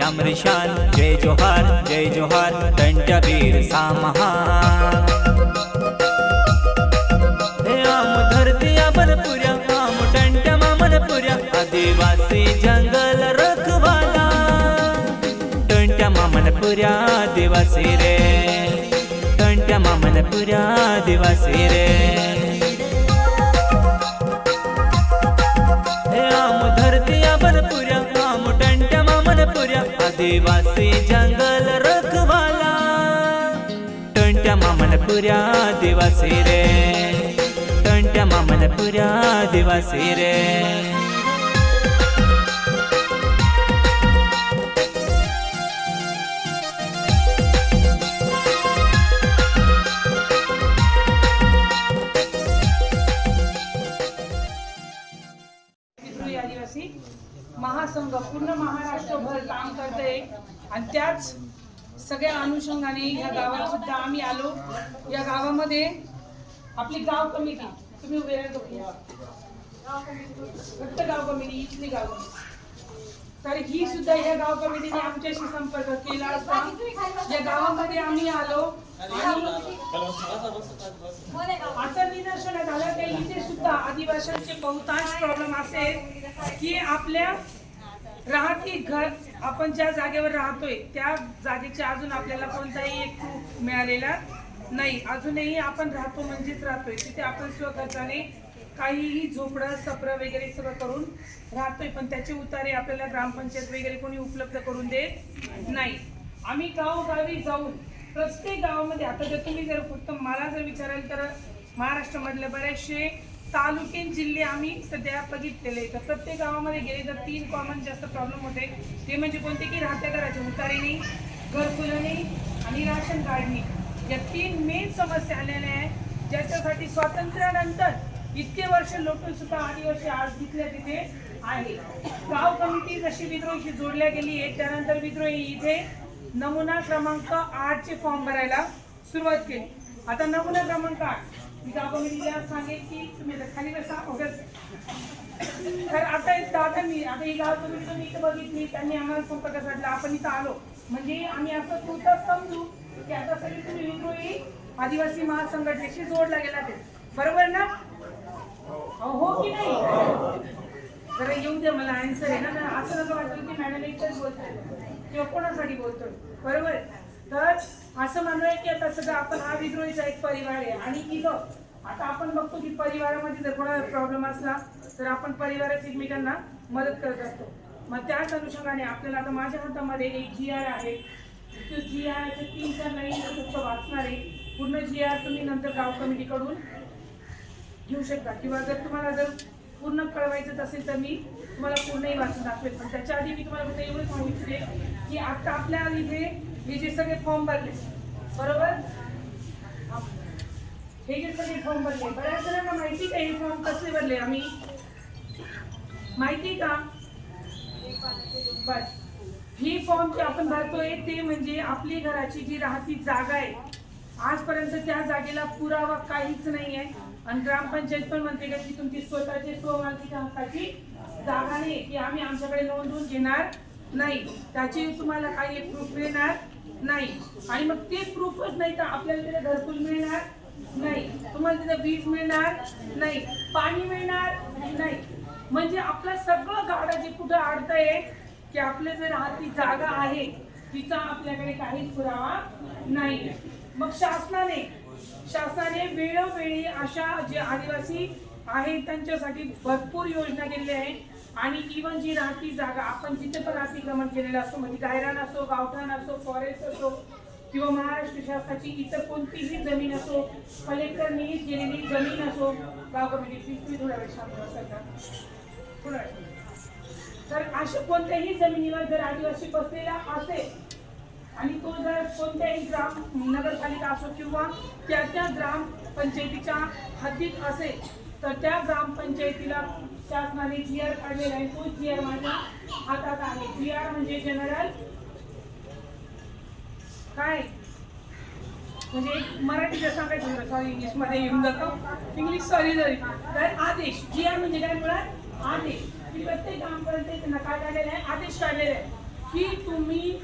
अमरिशान जय जोहार जय जोहार दंडवीर सामहा हे आम धरती मामन आदिवासी जंगल रखवाला। दंड मामन आदिवासी रे। दंड मामन आदिवासी रे। आदिवासी जंगल रखवाला. टंट्या मामन पुऱ्या आदिवासी रे. टंट्या मामन पुऱ्या आदिवासी रे. आदिवासी महासंघ पूर्ण महाराष्ट्रभर काम करते आणि त्याच सगळ्या अनुषंगाने या गावात सुद्धा आम्ही आलो. या गावामध्ये आपली गाव कमिटी तुम्ही उभे राहा फक्त गाव कमिटी इथली गाव कमिटी. तर ही सुद्धा या गाव कमिटीने आमच्याशी संपर्क केला असता. या गावामध्ये आम्ही आलो. असं निदर्शनात आलं की इथे सुद्धा आदिवासींचे बहुतांश प्रॉब्लेम असेल की आपल्या राहती घर आपण ज्या जागेवर राहतोय त्या जागेच्या अजून आपल्याला कोणताही एक प्रूफ मिळालेला नाही. अजूनही आपण राहतो म्हणजेच राहतोय. तिथे आपण स्वखर्चाने काहीही झोपडं सप्रं वगैरे सगळं करून राहतोय पण त्याचे उतारे आपल्याला ग्रामपंचायत वगैरे कोणी उपलब्ध करून देत नाही. आम्ही गावोगावी जाऊन प्रत्येक गावामध्ये आता जर तुम्ही जर फक्त मला जर विचाराल तर महाराष्ट्रामधले बरेचसे तालुके जिल्हे आम्ही सध्या बघितलेले तर प्रत्येक गावामध्ये गेले तर तीन कॉमन जास्त प्रॉब्लेम होते. ते म्हणजे कोणते की राहत्या घराचे उतारे नाही आणि राशन कार्डनी. या तीन मेन समस्या आलेल्या आहेत. ज्याच्यासाठी स्वातंत्र्यानंतर इतके वर्ष लोटून सुद्धा आदिवासी आज तिथल्या तिथे आहे. गाव कमिटी जशी विद्रोहीशी जोडल्या गेली आहे त्यानंतर विद्रोही इथे नमुना क्रमांक आठ चे फॉर्म भरायला सुरुवात केली. आता नमुना क्रमांक आठ. मी गाव सांगेल की तुम्ही खाली बसा वगैरे तर आता एक दादा मी आता ही गाव तुम्ही तुम्ही इथं बघितली त्यांनी आम्हाला संपर्क साधला. आपण इथं आलो. म्हणजे आम्ही असं तुटच समजू की आता सगळी तुम्ही विद्रोही आदिवासी महासंघटनेशी जोडला गेला ते. बरोबर ना? हो की नाही? जरा येऊ द्या मला आन्सर आहे ना. असं नका वाटलं की मॅडम एकच बोलतोय किंवा कोणासाठी बोलतोय? बरोबर तर असं म्हणूया की आता सगळं आपण हा विद्रोहीचा एक परिवार आहे. आणि इथं आता आपण बघतो की परिवारामध्ये जर कोणाला प्रॉब्लेम असला तर आपण परिवारात एकमेकांना मदत करत असतो. मग त्याच अनुषंगाने आपल्याला आता माझ्या हातामध्ये एक जी आर आहे. तो जी आर तीन चार लाईन फक्त वाचणार आहे. पूर्ण जी आर तुम्ही नंतर गाव कमिटीकडून घेऊ शकता. किंवा जर तुम्हाला जर पूर्ण कळवायचं असेल तर मी तुम्हाला पूर्णही वाचून दाखवेल पण त्याच्या आधी मी तुम्हाला फक्त एवढं सांगू इच्छिते की आता आपल्या इथे हे जे सगळे फॉर्म भरले. बरोबर? हे जे सगळे फॉर्म भरले. बऱ्याच जणांना माहिती का हे फॉर्म कसले भरले आम्ही? माहिती का? बस. ही फॉर्म जे आपण भरतोय ते म्हणजे आपली घराची जी राहती जागा आहे आजपर्यंत त्या जागेला पुरावा काहीच नाही आहे आणि ग्रामपंचायत पण म्हणते का की तुमची स्वतःची स्वमालकीच्या हक्काची जागा नाही. की आम्ही आमच्याकडे नोंदवून घेणार. नाही. त्याची तुम्हाला काही प्रूफ मिळणार नाही. आणि मग ते प्रूफच नाही तर आपल्याला तिथे घरकुल मिळणार नाही. तुम्हाला तिथे वीज मिळणार नाही. पाणी मिळणार नाही. म्हणजे आपलं सगळं गाडा जे कुठं अडतंय की आपल्या जर हाती जागा आहे तिचा आपल्याकडे काहीच पुरावा नाही. मग शासनाने शासनाने वेळोवेळी अशा जे आदिवासी आहेत त्यांच्यासाठी भरपूर योजना केलेल्या आहे आणि इवन जी राहती जागा आपण जिथे पण अतिक्रमण केलेलं असतो म्हणजे गायरान असो गावठाण असो फॉरेस्ट असो किंवा महाराष्ट्र शासनाची इतर कोणतीही जमीन असो कलेक्टर निहित केलेली जमीन असो गाव कमिटीची तुम्ही थोड्या वेळ शांत थोडा वेळ. तर अशा कोणत्याही जमिनीवर जर आदिवासी बसलेला असेल आणि तो जर कोणत्याही ग्राम नगरपालिका असो किंवा त्या त्या ग्रामपंचायतीच्या हद्दीत असेल तर त्या ग्रामपंचायतीला शासनाने जी आर काढलेला आहे. तो जी आर माझ्या हातात आहे. जी आर म्हणजे जनरल काय? म्हणजे मराठी मराठीत सांगायचं सॉरी इंग्लिशमध्ये येऊन जातो. इंग्लिश सॉरी सॉरी तर आदेश जी आर म्हणजे काय मुळात? आदेश. की प्रत्येक ग्रामपंचायतींना काय काढलेलं आहे? आदेश काढलेला आहे की तुम्ही